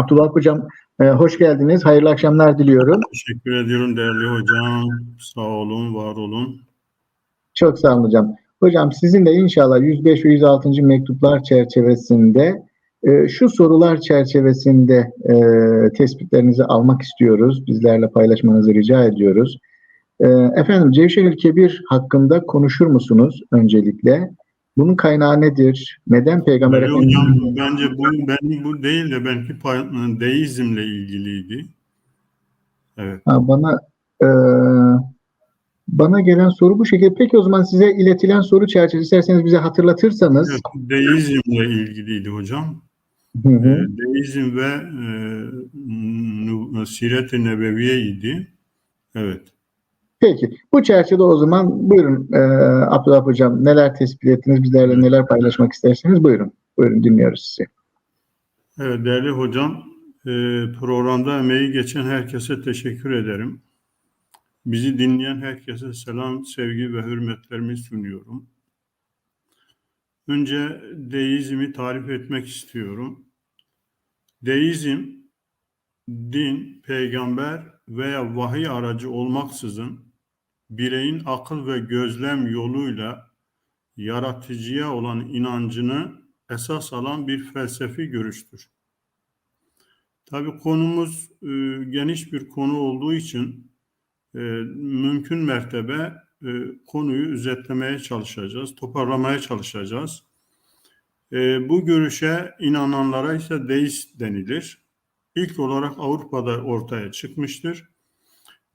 Abdullah Hocam e, hoş geldiniz. Hayırlı akşamlar diliyorum. Teşekkür ediyorum değerli hocam. Sağ olun, var olun. Çok sağ olun hocam. Hocam sizinle inşallah 105 ve 106. mektuplar çerçevesinde e, şu sorular çerçevesinde e, tespitlerinizi almak istiyoruz. Bizlerle paylaşmanızı rica ediyoruz. E, efendim Cevşehir Kebir hakkında konuşur musunuz öncelikle? Bunun kaynağı nedir? Neden Peygamber Efendimiz... hocam bence bu benim bu değil de belki deizmle ilgiliydi. Evet. Ha, bana e, bana gelen soru bu şekilde. Peki o zaman size iletilen soru çerçevesi isterseniz bize hatırlatırsanız. evet deizmle ilgiliydi hocam. Hı hı. Ee, Deizm ve e, Siret-i Nebeviye idi. Evet. Peki. Bu çerçevede o zaman buyurun e, Abdullah Hocam neler tespit ettiniz bizlerle neler paylaşmak isterseniz buyurun. Buyurun dinliyoruz sizi. Evet değerli hocam, e, programda emeği geçen herkese teşekkür ederim. Bizi dinleyen herkese selam, sevgi ve hürmetlerimi sunuyorum. Önce deizmi tarif etmek istiyorum. Deizm, din, peygamber veya vahiy aracı olmaksızın bireyin akıl ve gözlem yoluyla yaratıcıya olan inancını esas alan bir felsefi görüştür. Tabii konumuz e, geniş bir konu olduğu için e, mümkün mertebe e, konuyu özetlemeye çalışacağız, toparlamaya çalışacağız. E, bu görüşe inananlara ise deist denilir. İlk olarak Avrupa'da ortaya çıkmıştır.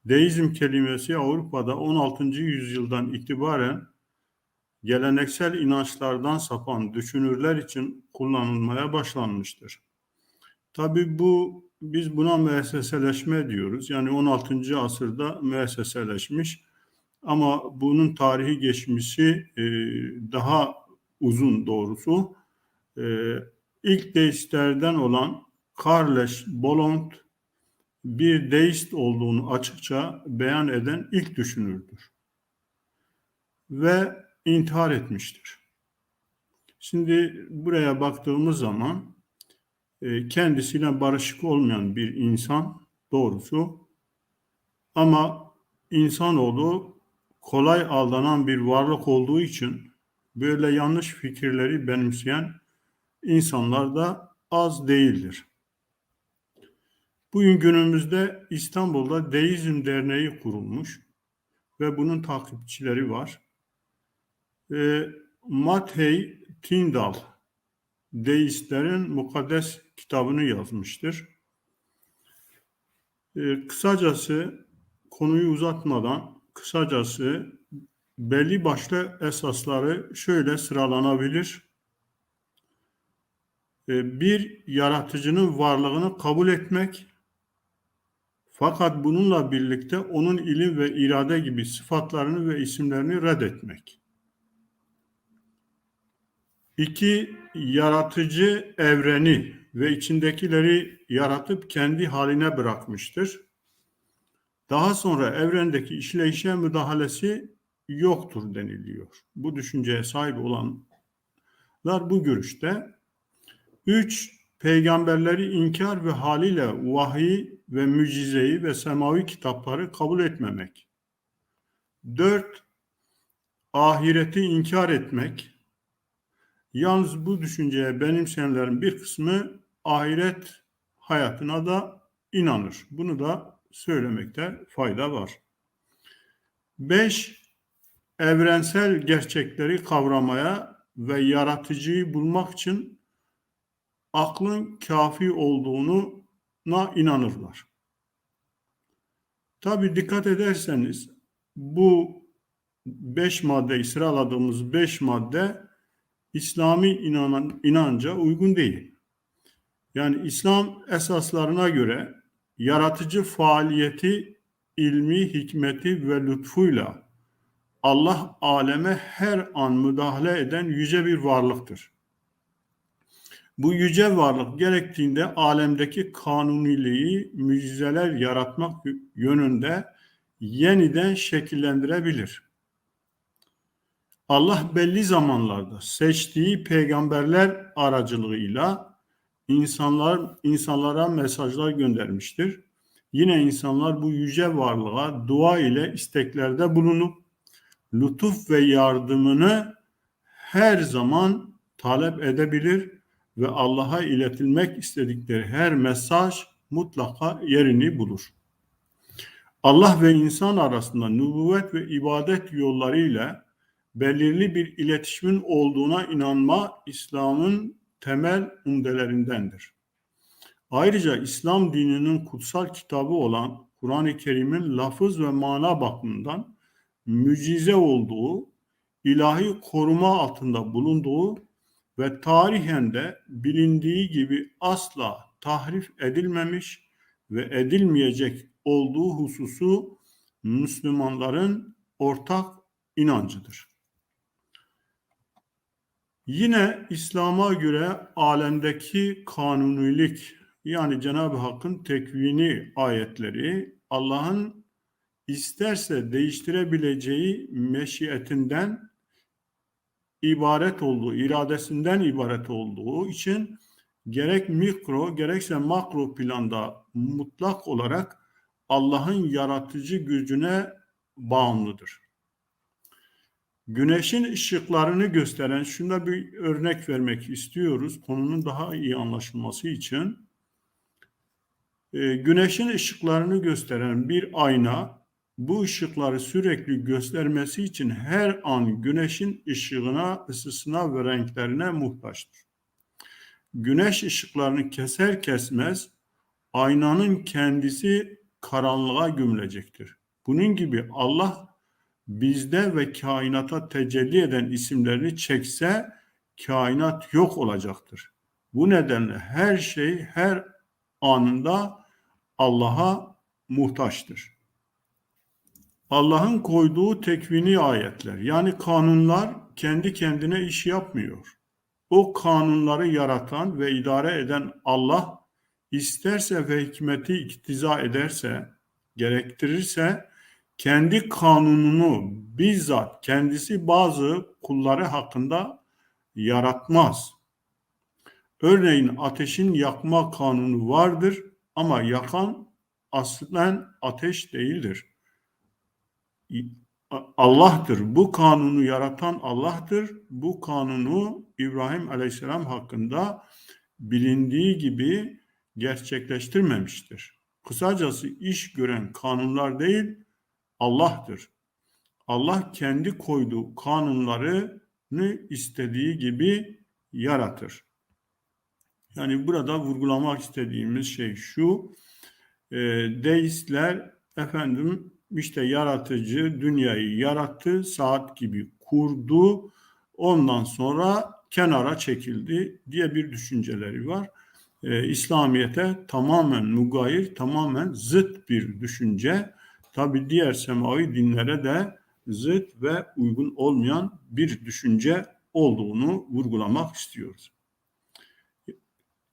Deizm kelimesi Avrupa'da 16. yüzyıldan itibaren geleneksel inançlardan sapan düşünürler için kullanılmaya başlanmıştır. Tabii bu biz buna müesseseleşme diyoruz. Yani 16. asırda müesseseleşmiş ama bunun tarihi geçmişi e, daha uzun doğrusu. E, ilk deistlerden olan Karleş Bolond bir deist olduğunu açıkça beyan eden ilk düşünürdür. Ve intihar etmiştir. Şimdi buraya baktığımız zaman e, kendisiyle barışık olmayan bir insan doğrusu ama insanoğlu kolay aldanan bir varlık olduğu için böyle yanlış fikirleri benimseyen insanlar da az değildir. Bugün günümüzde İstanbul'da Deizm Derneği kurulmuş ve bunun takipçileri var. E, Mathey Tyndall Deistlerin Mukaddes kitabını yazmıştır. E, kısacası konuyu uzatmadan kısacası belli başlı esasları şöyle sıralanabilir. E, bir yaratıcının varlığını kabul etmek fakat bununla birlikte onun ilim ve irade gibi sıfatlarını ve isimlerini reddetmek. İki, yaratıcı evreni ve içindekileri yaratıp kendi haline bırakmıştır. Daha sonra evrendeki işleyişe müdahalesi yoktur deniliyor. Bu düşünceye sahip olanlar bu görüşte. Üç, peygamberleri inkar ve haliyle vahiy ve mücizeyi ve semavi kitapları kabul etmemek. Dört, ahireti inkar etmek. Yalnız bu düşünceye benimseyenlerin bir kısmı ahiret hayatına da inanır. Bunu da söylemekte fayda var. Beş, evrensel gerçekleri kavramaya ve yaratıcıyı bulmak için aklın kafi olduğuna inanırlar. Tabi dikkat ederseniz bu beş maddeyi sıraladığımız beş madde İslami inanan, inanca uygun değil. Yani İslam esaslarına göre yaratıcı faaliyeti ilmi hikmeti ve lütfuyla Allah aleme her an müdahale eden yüce bir varlıktır. Bu yüce varlık gerektiğinde alemdeki kanuniliği mucizeler yaratmak yönünde yeniden şekillendirebilir. Allah belli zamanlarda seçtiği peygamberler aracılığıyla insanlar insanlara mesajlar göndermiştir. Yine insanlar bu yüce varlığa dua ile isteklerde bulunup lütuf ve yardımını her zaman talep edebilir ve Allah'a iletilmek istedikleri her mesaj mutlaka yerini bulur. Allah ve insan arasında nübüvvet ve ibadet yollarıyla belirli bir iletişimin olduğuna inanma İslam'ın temel umdelerindendir. Ayrıca İslam dininin kutsal kitabı olan Kur'an-ı Kerim'in lafız ve mana bakımından mücize olduğu, ilahi koruma altında bulunduğu ve tarihen de bilindiği gibi asla tahrif edilmemiş ve edilmeyecek olduğu hususu Müslümanların ortak inancıdır. Yine İslam'a göre alemdeki kanunilik yani Cenab-ı Hakk'ın tekvini ayetleri Allah'ın isterse değiştirebileceği meşiyetinden ibaret olduğu, iradesinden ibaret olduğu için gerek mikro gerekse makro planda mutlak olarak Allah'ın yaratıcı gücüne bağımlıdır. Güneşin ışıklarını gösteren, şunda bir örnek vermek istiyoruz konunun daha iyi anlaşılması için. Ee, güneşin ışıklarını gösteren bir ayna bu ışıkları sürekli göstermesi için her an güneşin ışığına, ısısına ve renklerine muhtaçtır. Güneş ışıklarını keser kesmez aynanın kendisi karanlığa gömülecektir. Bunun gibi Allah bizde ve kainata tecelli eden isimlerini çekse kainat yok olacaktır. Bu nedenle her şey her anında Allah'a muhtaçtır. Allah'ın koyduğu tekvini ayetler yani kanunlar kendi kendine iş yapmıyor. O kanunları yaratan ve idare eden Allah isterse ve hikmeti iktiza ederse, gerektirirse kendi kanununu bizzat kendisi bazı kulları hakkında yaratmaz. Örneğin ateşin yakma kanunu vardır ama yakan aslen ateş değildir. Allah'tır. Bu kanunu yaratan Allah'tır. Bu kanunu İbrahim Aleyhisselam hakkında bilindiği gibi gerçekleştirmemiştir. Kısacası iş gören kanunlar değil Allah'tır. Allah kendi koyduğu kanunlarını istediği gibi yaratır. Yani burada vurgulamak istediğimiz şey şu. E, deistler efendim işte yaratıcı dünyayı yarattı, saat gibi kurdu. Ondan sonra kenara çekildi diye bir düşünceleri var. Ee, İslamiyete tamamen mugayir, tamamen zıt bir düşünce. Tabi diğer semavi dinlere de zıt ve uygun olmayan bir düşünce olduğunu vurgulamak istiyoruz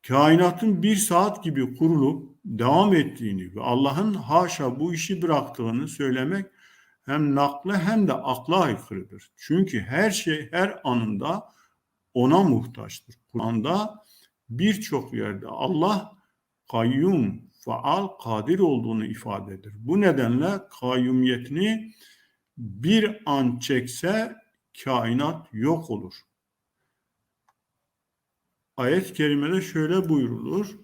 kainatın bir saat gibi kurulup devam ettiğini ve Allah'ın haşa bu işi bıraktığını söylemek hem nakle hem de akla aykırıdır. Çünkü her şey her anında ona muhtaçtır. Kur'an'da birçok yerde Allah kayyum, faal, kadir olduğunu ifade eder. Bu nedenle kayyumiyetini bir an çekse kainat yok olur ayet-i kerimede şöyle buyrulur.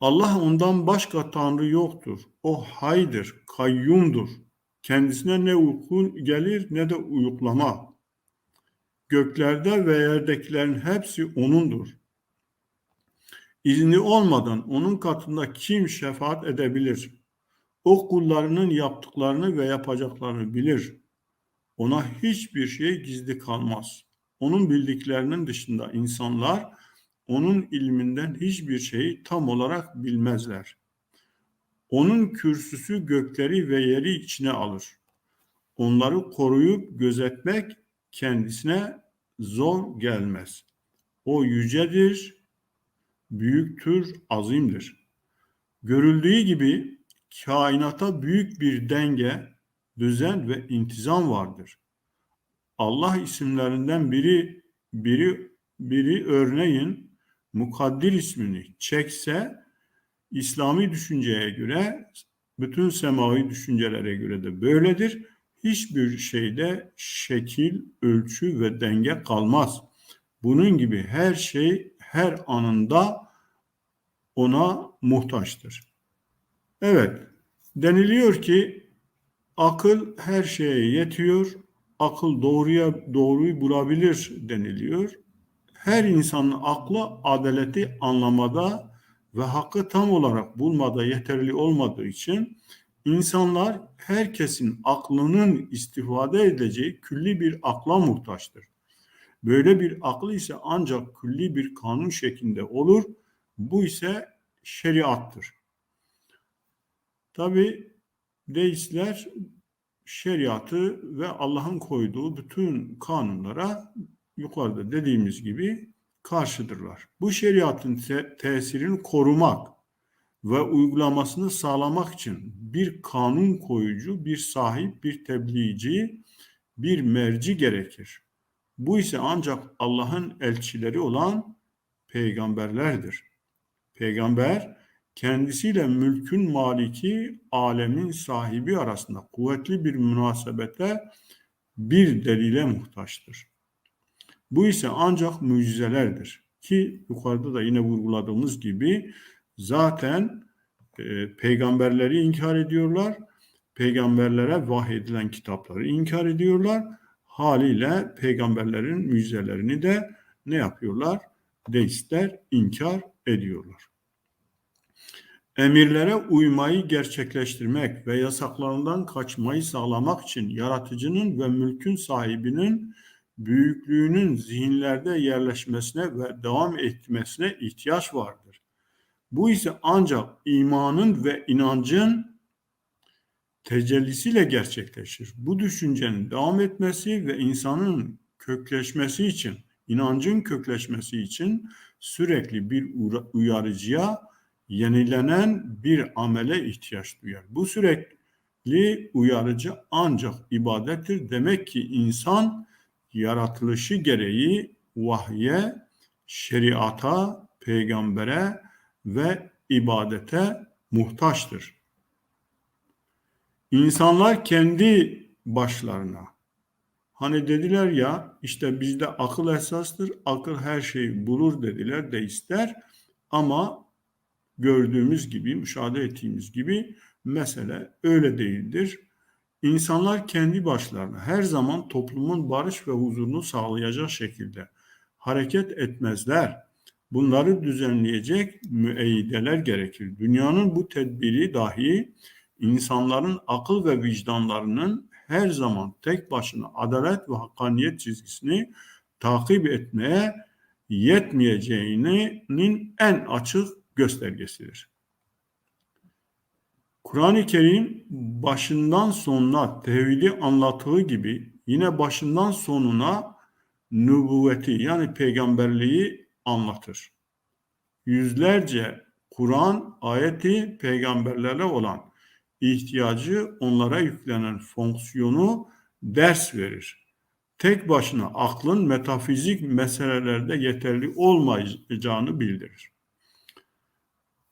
Allah ondan başka Tanrı yoktur. O haydır, kayyumdur. Kendisine ne uyku gelir ne de uyuklama. Göklerde ve yerdekilerin hepsi O'nundur. İzni olmadan O'nun katında kim şefaat edebilir? O kullarının yaptıklarını ve yapacaklarını bilir. Ona hiçbir şey gizli kalmaz.'' onun bildiklerinin dışında insanlar onun ilminden hiçbir şeyi tam olarak bilmezler. Onun kürsüsü gökleri ve yeri içine alır. Onları koruyup gözetmek kendisine zor gelmez. O yücedir, büyüktür, azimdir. Görüldüğü gibi kainata büyük bir denge, düzen ve intizam vardır. Allah isimlerinden biri biri biri örneğin mukaddir ismini çekse İslami düşünceye göre bütün semavi düşüncelere göre de böyledir. Hiçbir şeyde şekil, ölçü ve denge kalmaz. Bunun gibi her şey her anında ona muhtaçtır. Evet, deniliyor ki akıl her şeye yetiyor, akıl doğruya doğruyu bulabilir deniliyor. Her insanın aklı adaleti anlamada ve hakkı tam olarak bulmada yeterli olmadığı için insanlar herkesin aklının istifade edeceği külli bir akla muhtaçtır. Böyle bir akıl ise ancak külli bir kanun şeklinde olur. Bu ise şeriattır. Tabi deistler şeriatı ve Allah'ın koyduğu bütün kanunlara yukarıda dediğimiz gibi karşıdırlar. Bu şeriatın te- tesirini korumak ve uygulamasını sağlamak için bir kanun koyucu, bir sahip, bir tebliğci, bir merci gerekir. Bu ise ancak Allah'ın elçileri olan peygamberlerdir. Peygamber kendisiyle mülkün maliki, alemin sahibi arasında kuvvetli bir münasebete bir delile muhtaçtır. Bu ise ancak mucizelerdir. Ki yukarıda da yine vurguladığımız gibi zaten e, peygamberleri inkar ediyorlar. Peygamberlere vahyedilen kitapları inkar ediyorlar. Haliyle peygamberlerin mucizelerini de ne yapıyorlar? Deistler inkar ediyorlar. Emirlere uymayı gerçekleştirmek ve yasaklarından kaçmayı sağlamak için yaratıcının ve mülkün sahibinin büyüklüğünün zihinlerde yerleşmesine ve devam etmesine ihtiyaç vardır. Bu ise ancak imanın ve inancın tecellisiyle gerçekleşir. Bu düşüncenin devam etmesi ve insanın kökleşmesi için, inancın kökleşmesi için sürekli bir uyarıcıya, yenilenen bir amele ihtiyaç duyar. Bu sürekli uyarıcı ancak ibadettir. Demek ki insan yaratılışı gereği vahye, şeriata, peygambere ve ibadete muhtaçtır. İnsanlar kendi başlarına hani dediler ya işte bizde akıl esastır, akıl her şeyi bulur dediler de ister ama gördüğümüz gibi, müşahede ettiğimiz gibi mesele öyle değildir. İnsanlar kendi başlarına her zaman toplumun barış ve huzurunu sağlayacak şekilde hareket etmezler. Bunları düzenleyecek müeyyideler gerekir. Dünyanın bu tedbiri dahi insanların akıl ve vicdanlarının her zaman tek başına adalet ve hakkaniyet çizgisini takip etmeye yetmeyeceğinin en açık göstergesidir. Kur'an-ı Kerim başından sonuna tevhidi anlattığı gibi yine başından sonuna nübüvveti yani peygamberliği anlatır. Yüzlerce Kur'an ayeti peygamberlere olan ihtiyacı onlara yüklenen fonksiyonu ders verir. Tek başına aklın metafizik meselelerde yeterli olmayacağını bildirir.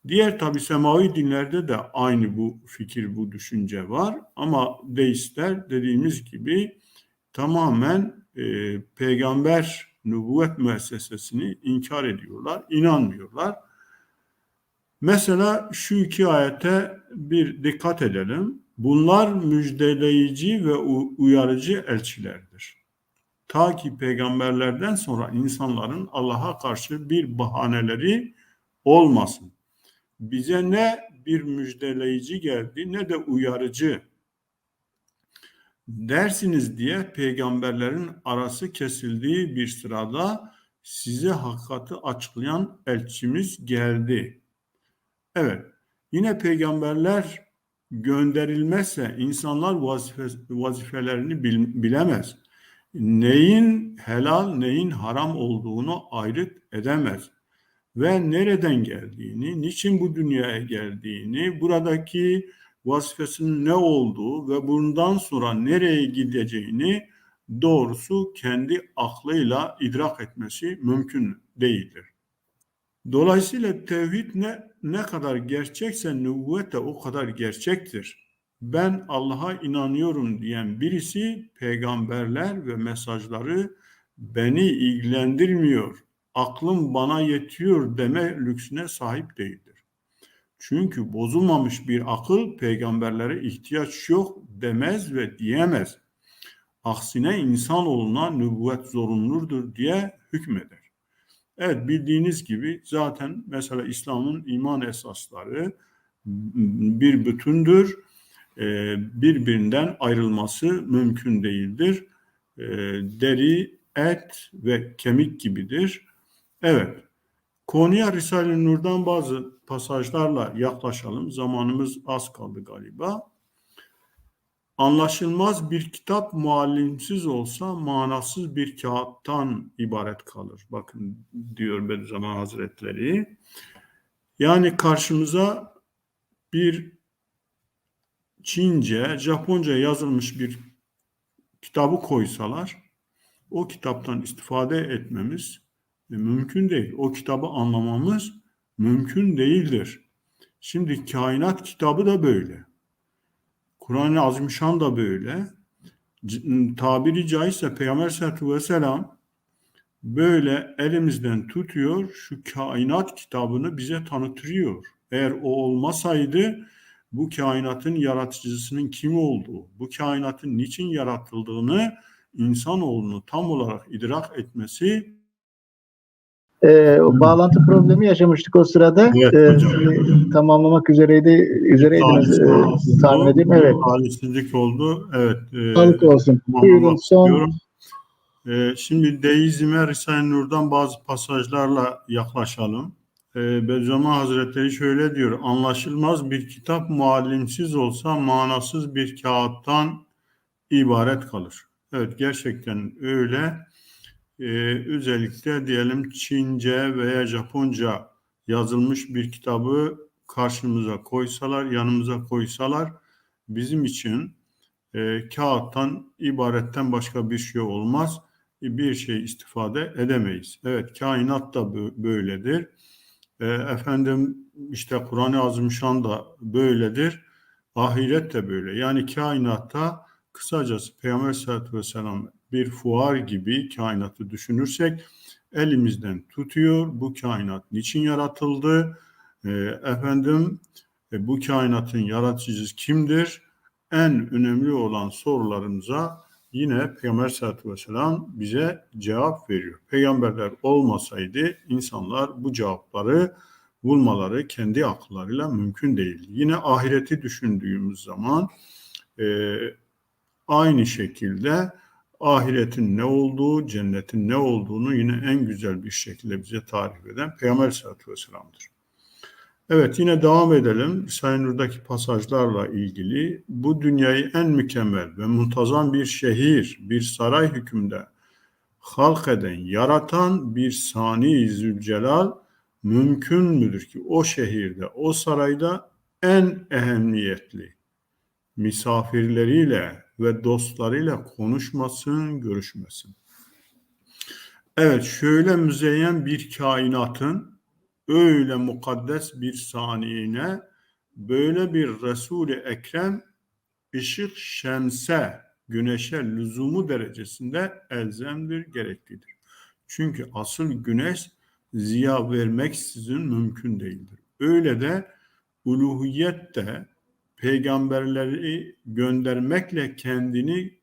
Diğer tabi semavi dinlerde de aynı bu fikir, bu düşünce var. Ama deistler dediğimiz gibi tamamen e, peygamber nübüvvet müessesesini inkar ediyorlar, inanmıyorlar. Mesela şu iki ayete bir dikkat edelim. Bunlar müjdeleyici ve uyarıcı elçilerdir. Ta ki peygamberlerden sonra insanların Allah'a karşı bir bahaneleri olmasın bize ne bir müjdeleyici geldi ne de uyarıcı dersiniz diye peygamberlerin arası kesildiği bir sırada size hakikati açıklayan elçimiz geldi. Evet, yine peygamberler gönderilmezse insanlar vazife, vazifelerini bil, bilemez. Neyin helal, neyin haram olduğunu ayrıt edemez ve nereden geldiğini, niçin bu dünyaya geldiğini, buradaki vazifesinin ne olduğu ve bundan sonra nereye gideceğini doğrusu kendi aklıyla idrak etmesi mümkün değildir. Dolayısıyla tevhid ne ne kadar gerçekse nübüvvet de o kadar gerçektir. Ben Allah'a inanıyorum diyen birisi peygamberler ve mesajları beni ilgilendirmiyor, aklım bana yetiyor deme lüksüne sahip değildir. Çünkü bozulmamış bir akıl peygamberlere ihtiyaç yok demez ve diyemez. Aksine insanoğluna nübüvvet zorunludur diye hükmeder. Evet bildiğiniz gibi zaten mesela İslam'ın iman esasları bir bütündür. Ee, birbirinden ayrılması mümkün değildir. Ee, deri, et ve kemik gibidir. Evet. Konuya Risale-i Nur'dan bazı pasajlarla yaklaşalım. Zamanımız az kaldı galiba. Anlaşılmaz bir kitap muallimsiz olsa manasız bir kağıttan ibaret kalır. Bakın diyor Bediüzzaman Hazretleri. Yani karşımıza bir Çince, Japonca yazılmış bir kitabı koysalar o kitaptan istifade etmemiz mümkün değil. O kitabı anlamamız mümkün değildir. Şimdi kainat kitabı da böyle. Kur'an-ı Azimüşşan da böyle. C- Tabiri caizse Peygamber Aleyhisselatü Vesselam böyle elimizden tutuyor, şu kainat kitabını bize tanıtıyor. Eğer o olmasaydı bu kainatın yaratıcısının kim olduğu, bu kainatın niçin yaratıldığını insanoğlunun tam olarak idrak etmesi O bağlantı problemi yaşamıştık o sırada. Evet, hocam. sizi tamamlamak üzereydi, üzereydiniz e, tahmin edeyim. Evet. Talihsizlik oldu. Evet. e, Sağlık olsun. Buyurun son. E, şimdi deizme Risale-i Nur'dan bazı pasajlarla yaklaşalım. E, Bediüzzaman Hazretleri şöyle diyor. Anlaşılmaz bir kitap muallimsiz olsa manasız bir kağıttan ibaret kalır. Evet gerçekten öyle. Ee, özellikle diyelim Çince veya Japonca yazılmış bir kitabı karşımıza koysalar, yanımıza koysalar bizim için e, kağıttan, ibaretten başka bir şey olmaz. Bir şey istifade edemeyiz. Evet, kainat da bö- böyledir. E, efendim işte Kur'an-ı Azimüşşan da böyledir. Ahiret de böyle. Yani kainatta kısacası Peygamber Aleyhisselatü Vesselam bir fuar gibi kainatı düşünürsek elimizden tutuyor. Bu kainat niçin yaratıldı? E, efendim e, bu kainatın yaratıcısı kimdir? En önemli olan sorularımıza yine Peygamber Aleyhisselatü Vesselam bize cevap veriyor. Peygamberler olmasaydı insanlar bu cevapları bulmaları kendi akıllarıyla mümkün değil. Yine ahireti düşündüğümüz zaman e, aynı şekilde ahiretin ne olduğu, cennetin ne olduğunu yine en güzel bir şekilde bize tarif eden Peygamber Aleyhisselatü Vesselam'dır. Evet yine devam edelim. Nur'daki pasajlarla ilgili bu dünyayı en mükemmel ve muntazam bir şehir, bir saray hükümde halk eden, yaratan bir sani Zülcelal mümkün müdür ki o şehirde, o sarayda en ehemmiyetli misafirleriyle ve dostlarıyla konuşmasın, görüşmesin. Evet, şöyle müzeyyen bir kainatın öyle mukaddes bir saniyine böyle bir Resul-i Ekrem ışık şemse, güneşe lüzumu derecesinde elzemdir, gereklidir. Çünkü asıl güneş ziya vermeksizin mümkün değildir. Öyle de uluhiyet de peygamberleri göndermekle kendini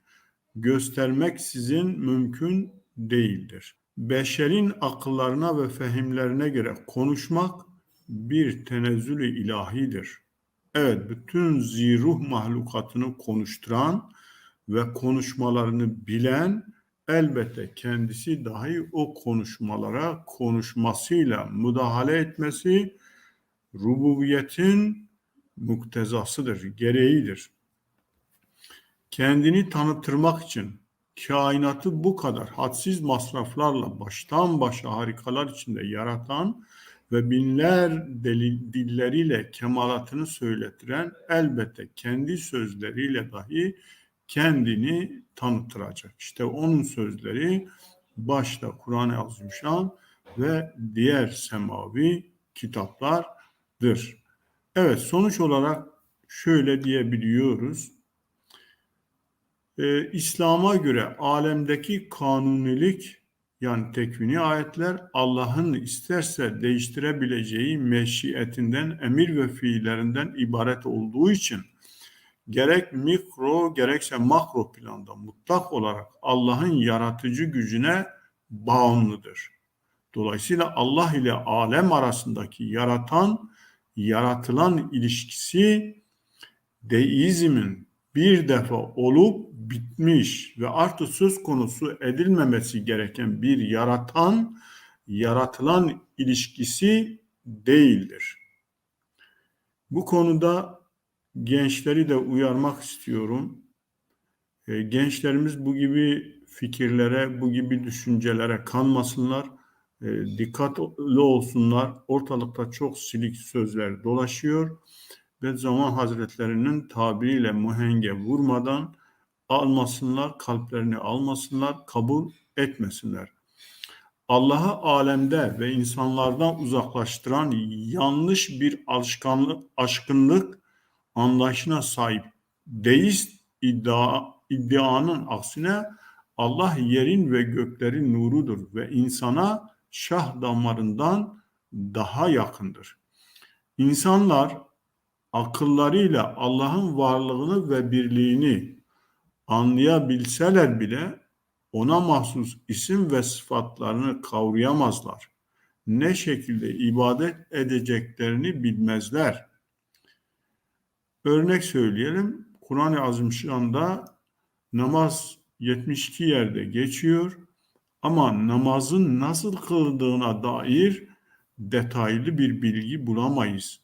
göstermek sizin mümkün değildir. Beşerin akıllarına ve fehimlerine göre konuşmak bir tenezzül-i ilahidir. Evet, bütün ziruh mahlukatını konuşturan ve konuşmalarını bilen elbette kendisi dahi o konuşmalara konuşmasıyla müdahale etmesi rububiyetin muktezasıdır, gereğidir. Kendini tanıtırmak için kainatı bu kadar hadsiz masraflarla baştan başa harikalar içinde yaratan ve binler deli, dilleriyle kemalatını söylettiren elbette kendi sözleriyle dahi kendini tanıtıracak. İşte onun sözleri başta Kur'an-ı Azimüşşan ve diğer semavi kitaplardır. Evet sonuç olarak şöyle diyebiliyoruz. Ee, İslam'a göre alemdeki kanunilik yani tekvini ayetler Allah'ın isterse değiştirebileceği meşiyetinden, emir ve fiillerinden ibaret olduğu için gerek mikro gerekse makro planda mutlak olarak Allah'ın yaratıcı gücüne bağımlıdır. Dolayısıyla Allah ile alem arasındaki yaratan, yaratılan ilişkisi deizmin bir defa olup bitmiş ve artık söz konusu edilmemesi gereken bir yaratan, yaratılan ilişkisi değildir. Bu konuda gençleri de uyarmak istiyorum. E, gençlerimiz bu gibi fikirlere, bu gibi düşüncelere kanmasınlar. E, dikkatli olsunlar. Ortalıkta çok silik sözler dolaşıyor ve zaman hazretlerinin tabiriyle muhenge vurmadan almasınlar, kalplerini almasınlar, kabul etmesinler. Allah'ı alemde ve insanlardan uzaklaştıran yanlış bir alışkanlık, aşkınlık anlayışına sahip deist iddia, iddianın aksine Allah yerin ve göklerin nurudur ve insana şah damarından daha yakındır. İnsanlar akıllarıyla Allah'ın varlığını ve birliğini anlayabilseler bile ona mahsus isim ve sıfatlarını kavrayamazlar. Ne şekilde ibadet edeceklerini bilmezler. Örnek söyleyelim. Kur'an-ı Azimşan'da namaz 72 yerde geçiyor ama namazın nasıl kıldığına dair detaylı bir bilgi bulamayız.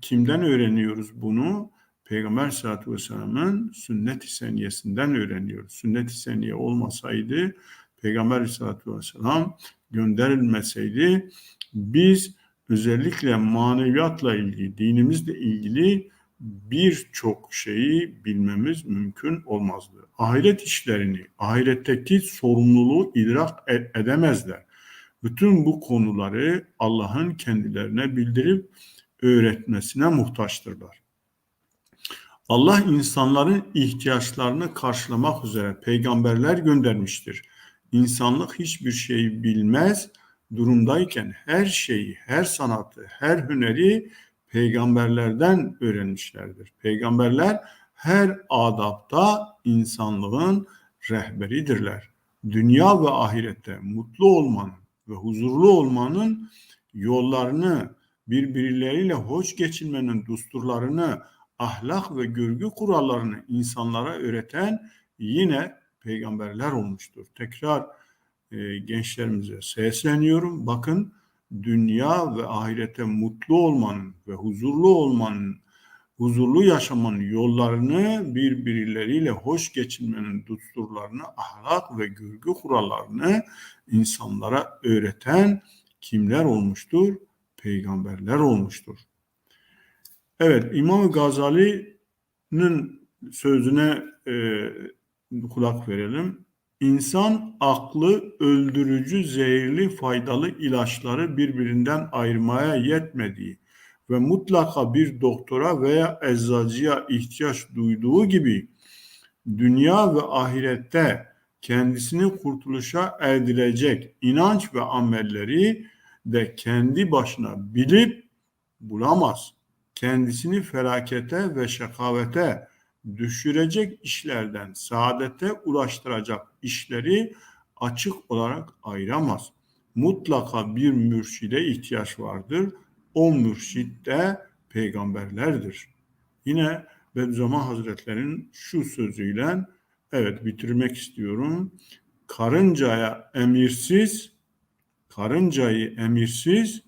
Kimden öğreniyoruz bunu? Peygamber Aleyhisselatü Vesselam'ın sünnet-i seniyesinden öğreniyoruz. Sünnet-i seniye olmasaydı Peygamber Aleyhisselatü Vesselam gönderilmeseydi biz özellikle maneviyatla ilgili, dinimizle ilgili birçok şeyi bilmemiz mümkün olmazdı. Ahiret işlerini, ahiretteki sorumluluğu idrak e- edemezler. Bütün bu konuları Allah'ın kendilerine bildirip öğretmesine muhtaçtırlar. Allah insanların ihtiyaçlarını karşılamak üzere peygamberler göndermiştir. İnsanlık hiçbir şeyi bilmez durumdayken her şeyi, her sanatı, her hüneri peygamberlerden öğrenmişlerdir. Peygamberler her adapta insanlığın rehberidirler. Dünya ve ahirette mutlu olmanın ve huzurlu olmanın yollarını, birbirleriyle hoş geçinmenin düsturlarını, ahlak ve görgü kurallarını insanlara öğreten yine peygamberler olmuştur. Tekrar e, gençlerimize sesleniyorum. Bakın dünya ve ahirete mutlu olmanın ve huzurlu olmanın, huzurlu yaşamanın yollarını birbirleriyle hoş geçinmenin düsturlarını, ahlak ve görgü kurallarını insanlara öğreten kimler olmuştur? Peygamberler olmuştur. Evet, İmam Gazali'nin sözüne e, kulak verelim. İnsan aklı öldürücü, zehirli, faydalı ilaçları birbirinden ayırmaya yetmediği ve mutlaka bir doktora veya eczacıya ihtiyaç duyduğu gibi dünya ve ahirette kendisini kurtuluşa erdirecek inanç ve amelleri de kendi başına bilip bulamaz. Kendisini felakete ve şakavete düşürecek işlerden saadete ulaştıracak işleri açık olarak ayıramaz. Mutlaka bir mürşide ihtiyaç vardır. O mürşit de peygamberlerdir. Yine Bediüzzaman Hazretleri'nin şu sözüyle evet bitirmek istiyorum. Karıncaya emirsiz, karıncayı emirsiz,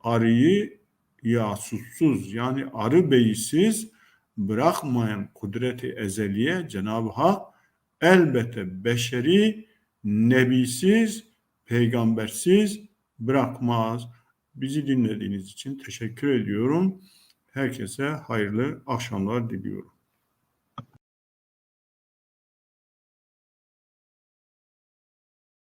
arıyı yasutsuz yani arı beysiz bırakmayan kudreti ezeliye Cenab-ı Hak elbette beşeri nebisiz, peygambersiz bırakmaz. Bizi dinlediğiniz için teşekkür ediyorum. Herkese hayırlı akşamlar diliyorum.